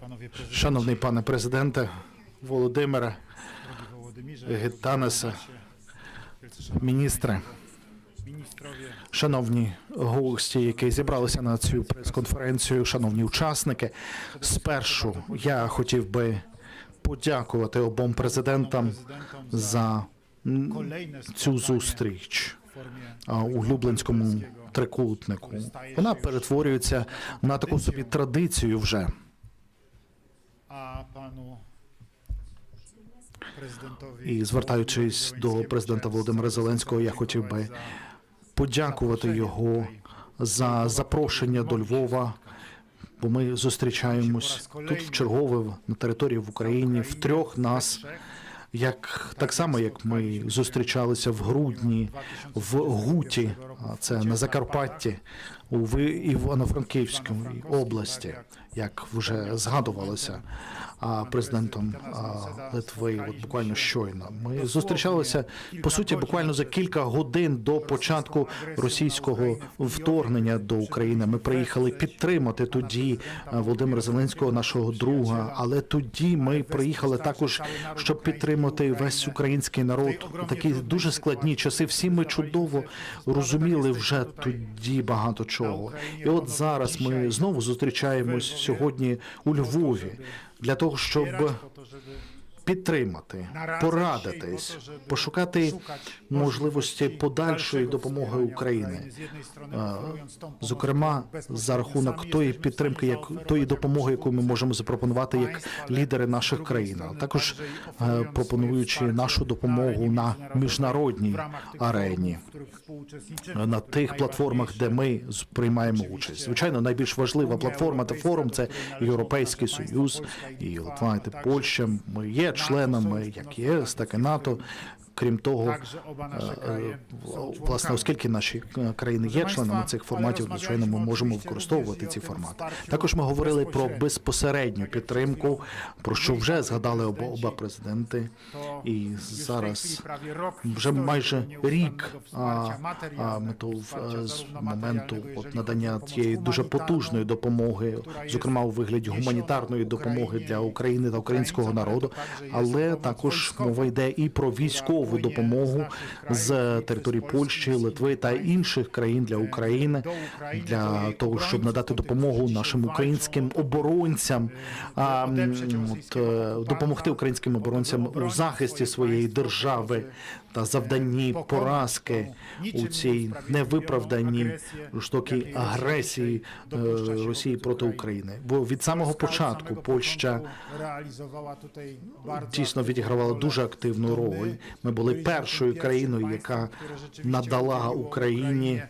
Panowie prezydenci, Шановний пане президенте Володимире, szanowni міністре, шановні гості, які зібралися на цю прес-конференцію, шановні учасники. Спершу я хотів би подякувати обом президентам за цю зустріч у Люблинському трикутнику. Вона перетворюється на таку собі традицію вже. Panu І звертаючись до президента Володимира Зеленського, я хотів би подякувати його за запрошення до Львова. Бо ми зустрічаємось тут в чергове на території в Україні в трьох нас, як так само як ми зустрічалися в грудні в Гуті, це на Закарпатті, у Івано-Франківській області, як вже згадувалося президентом Литви, от буквально щойно. Ми зустрічалися по суті буквально за кілька годин до початку російського вторгнення до України. Ми приїхали підтримати тоді а, Володимира Зеленського, нашого друга. Але тоді ми приїхали також, щоб підтримати весь український народ. Такі дуже складні часи. Всі ми чудово розуміли вже тоді багато чого. І от зараз ми знову зустрічаємось сьогодні у Львові для того, щоб підтримати, порадитись, пошукати можливості подальшої допомоги України. Е, Зокрема, за рахунок тої підтримки, як тої допомоги, яку ми можемо запропонувати як лідери наших країн, а також е, пропонуючи нашу допомогу на міжнародній арені, на тих платформах, де ми приймаємо участь. Звичайно, найбільш важлива платформа та форум це Європейський Союз і Литва Польща. Ми є членами як ЄС, так і НАТО. Крім того, в- są власне, оскільки наші е, країни є членами цих форматів, звичайно, ми можемо використовувати ці формати. Також ми говорили про безпосередню підтримку, про що вже згадали оба, президенти. І зараз вже майже рік метов wsparcia е, з моменту от надання тієї дуже потужної допомоги, зокрема у вигляді гуманітарної допомоги для України та українського народу, але також мова йде і про військову допомогу з території Польщі, Литви та інших країн для України для того, щоб надати допомогу нашим українським оборонцям, а от, е, допомогти українським оборонцям у захисті своєї держави та завданні поразки у цій невиправданій жорстокій агресії е, Росії проти України. Бо від самого початку Польща дійсно відігравала дуже активну роль. Ми були першою країною, яка надала Україні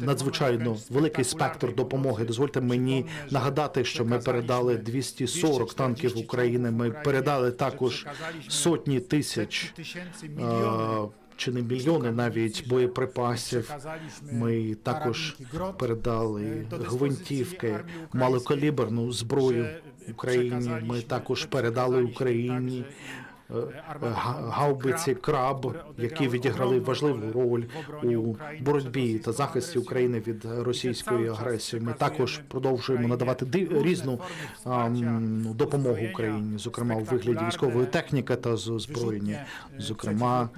надзвичайно великий спектр допомоги. Дозвольте мені нагадати, що ми передали 240 танків України. Ми передали також сотні тисяч е, чи не мільйони навіть боєприпасів. Ми також передали гвинтівки, малокаліберну зброю Україні. Ми також передали Україні. Е, Гаубиці краб, які відіграли важливу роль у боротьбі та захисті України від російської агресії. Ми також продовжуємо надавати різну допомогу Україні, зокрема у вигляді військової техніки та з- озброєння, зокрема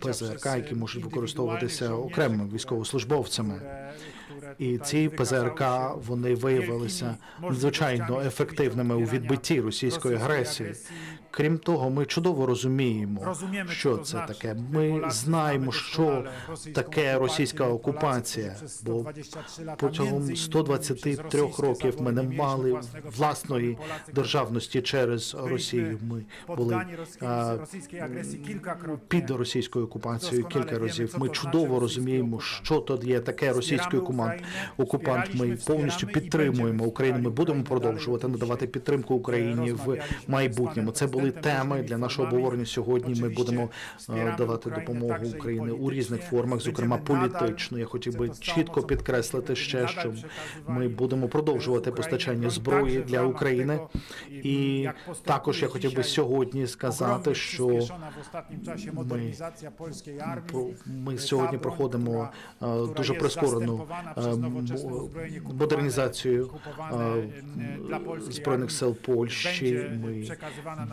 ПЗРК, які можуть використовуватися окремими військовослужбовцями. І ці ПЗРК вони виявилися надзвичайно ефективними у відбитті російської агресії. Крім того, ми чудово розуміємо, що це таке. Ми знаємо, що таке російська окупація, бо протягом 123 років ми не мали власної державності через Росію. Ми були а, під російською окупацією кілька разів. Ми чудово розуміємо, що то є таке російський окупант. Окупант. Ми повністю підтримуємо Україну. Ми будемо продовжувати надавати підтримку Україні в майбутньому. Це були теми для нашого обговорення сьогодні. Ми будемо е, давати допомогу Україні у різних формах, зокрема політично. Я хотів би чітко підкреслити ще, що ми будемо продовжувати постачання зброї для України. І також я хотів би сьогодні сказати, що ми, ми сьогодні проходимо е, дуже прискорену Ем, модернізацію е, збройних сил Польщі. Ми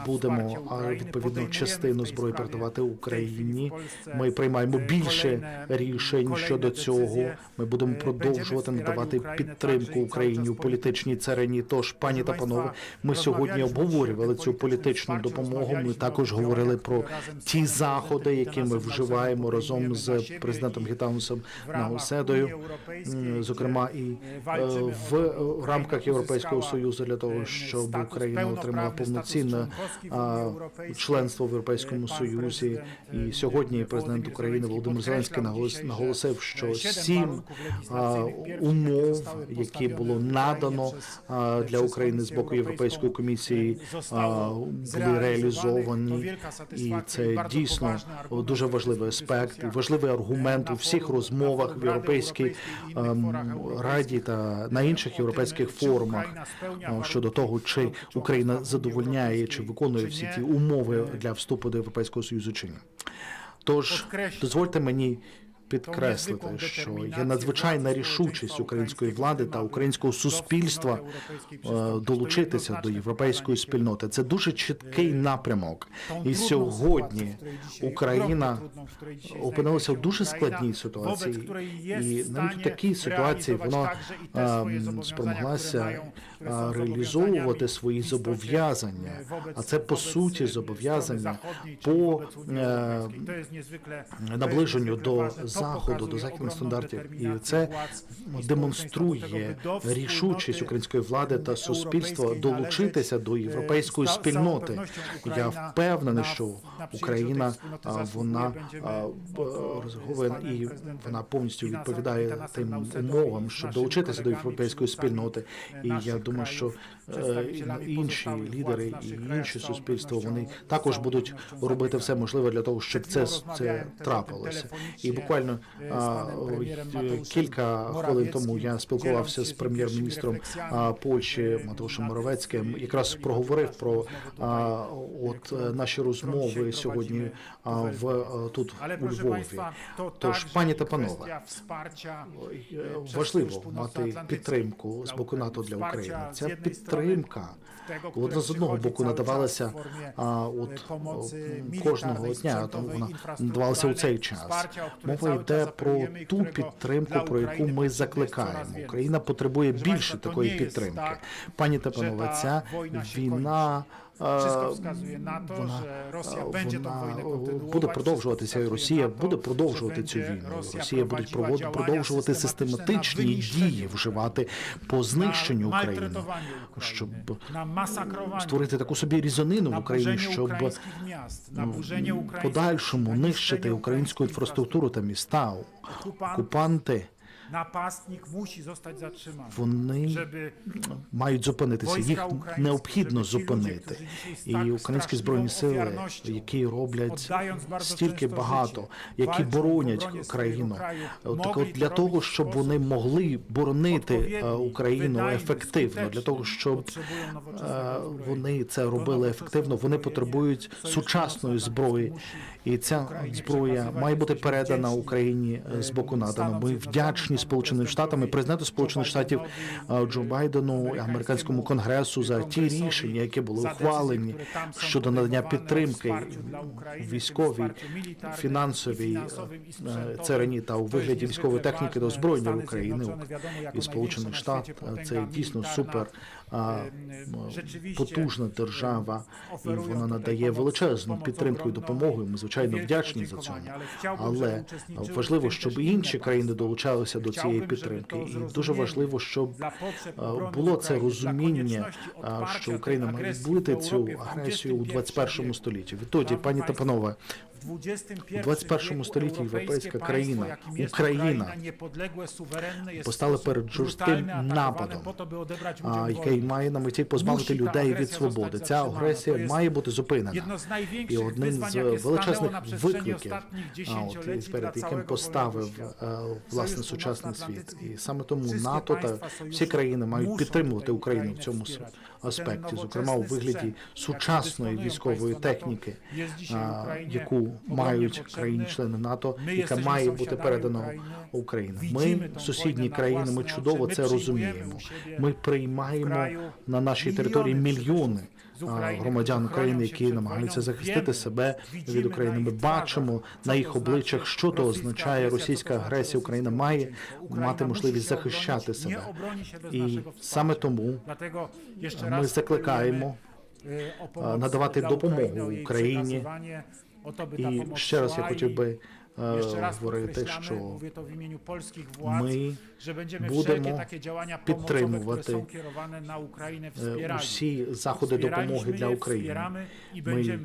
будемо відповідну частину зброї передавати Україні. Ми приймаємо більше рішень щодо цього. Ми будемо продовжувати надавати підтримку Україні у політичній царині. Тож, пані та панове, ми сьогодні обговорювали цю політичну допомогу. Ми також говорили про ті заходи, які ми вживаємо разом з президентом Гітаусом Науседою Е, зокрема і е, е, в рамках Європейського союзу для того, щоб Україна отримала повноцінне членство в Європейському Союзі. І сьогодні президент України Володимир Зеленський наголосив, що сім умов, які було надано для України з боку Європейської комісії, були реалізовані, і це дійсно дуже важливий аспект, важливий аргумент у всіх розмовах в європейській Ем, раді та на інших європейських форумах е, щодо того, чи Україна задовольняє чи виконує всі ті умови для вступу до європейського союзу чи ні. Тож дозвольте мені підкреслити, що є надзвичайна рішучість української влади та українського суспільства долучитися до європейської спільноти. Це дуже чіткий напрямок, і сьогодні Україна опинилася в дуже складній ситуації, і навіть у такій ситуації вона спромоглася реалізовувати свої зобов'язання. А це по суті зобов'язання по наближенню до заходу, до західних стандартів, і це демонструє рішучість української влади та суспільства долучитися до європейської спільноти. Я впевнений, що Україна вона розговує і вона повністю відповідає тим умовам, щоб долучитися до європейської спільноти. І я думаю, що е, інші лідери і інші суспільства вони також будуть робити все можливе для того, щоб це, це трапилося, і буквально кілька хвилин тому я спілкувався з прем'єр-міністром Польщі Матушем Моровецьким. Якраз проговорив про от е, наші розмови сьогодні в е, тут у Львові. Тож, пані та панове, е, важливо мати підтримку з боку НАТО для України. Ця підтримка вона з одного боку надавалася от кожного дня. Тому вона надавалася у цей час. Мова йде про ту підтримку, про яку ми закликаємо. Україна потребує більше такої підтримки. Пані Тепанове, ця війна. НАТО, вона буде продовжуватися, і Росія буде продовжувати цю війну. Росія буде продовжувати систематичні дії вживати по знищенню України, щоб створити таку собі різанину в Україні, щоб подальшому нищити українську інфраструктуру та міста окупанти. Ну, вони мають зупинитися. Їх необхідно зупинити. І українські збройні сили, які роблять стільки багато, які боронять країну, так от для того, щоб вони могли боронити е, Україну ефективно, для того щоб е, вони це робили ефективно. Вони потребують сучасної зброї, і ця зброя має бути передана Україні е, з боку НАТО. Ми вдячні із сполученими штатами, президенту Сполучених Штатів е, Джо Байдену американському конгресу за ті рішення, які були ухвалені щодо надання підтримки військовій, фінансовій е, царині та у вигляді військової техніки до збройної України і сполучених штат. Е, це дійсно супер потужна держава, і вона надає величезну підтримку і допомогу. Ми звичайно вдячні за цьому, але важливо, щоб інші країни долучалися до до цієї підтримки, і дуже важливо, щоб е, було це розуміння, що Україна має відбити цю агресію у 21 столітті. Відтоді, пані та панове, у 21 столітті європейська країна Україна постала перед жорстким нападом, який має на меті позбавити людей від свободи. Ця агресія має бути зупинена. І одним з величезних викликів, от, перед яким поставив е, власне сучасний світ, і саме тому НАТО та всі країни мають підтримувати Україну в цьому світі аспекті, зокрема у вигляді сучасної військової техніки, яку мають країни-члени НАТО, яка має бути передана Україні. Ми сусідні країни. Ми чудово це розуміємо. Ми приймаємо на нашій території мільйони громадян України, які намагаються захистити себе від України. Ми бачимо на їх обличчях, що то означає російська агресія. Україна має мати можливість захищати себе. І саме тому ми закликаємо е, надавати допомогу Україні. І ще раз я хотів би е, говорити, що ми будемо підтримувати, е, усі заходи допомоги для України. Ми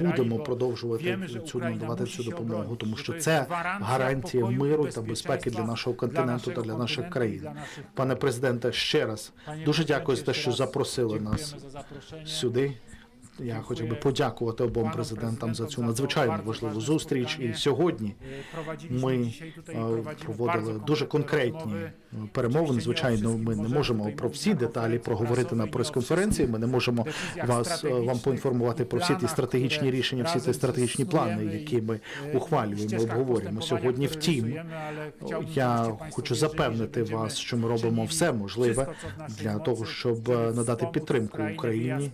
будемо продовжувати цю надавати цю допомогу, тому що це гарантія миру та безпеки для нашого континенту та для наших країн. Пане президенте, ще раз дуже дякую за те, що запросили нас сюди. Я хотів би подякувати обом президентам за цю надзвичайно важливу зустріч. І сьогодні ми е, проводили дуже конкретні перемовини. Звичайно, ми не можемо про всі деталі проговорити на прес-конференції. Ми не можемо вас е, вам поінформувати про всі ті стратегічні рішення, всі ті стратегічні плани, які ми e, ухвалюємо, обговорюємо сьогодні. Втім, я хочу запевнити вас, що ми робимо все можливе для того, щоб надати підтримку Україні.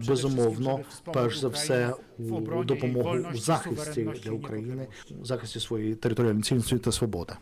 przede Безумовно, перш за все у допомогу у захисті для України, у захисті своєї територіальної цілісності та свободи.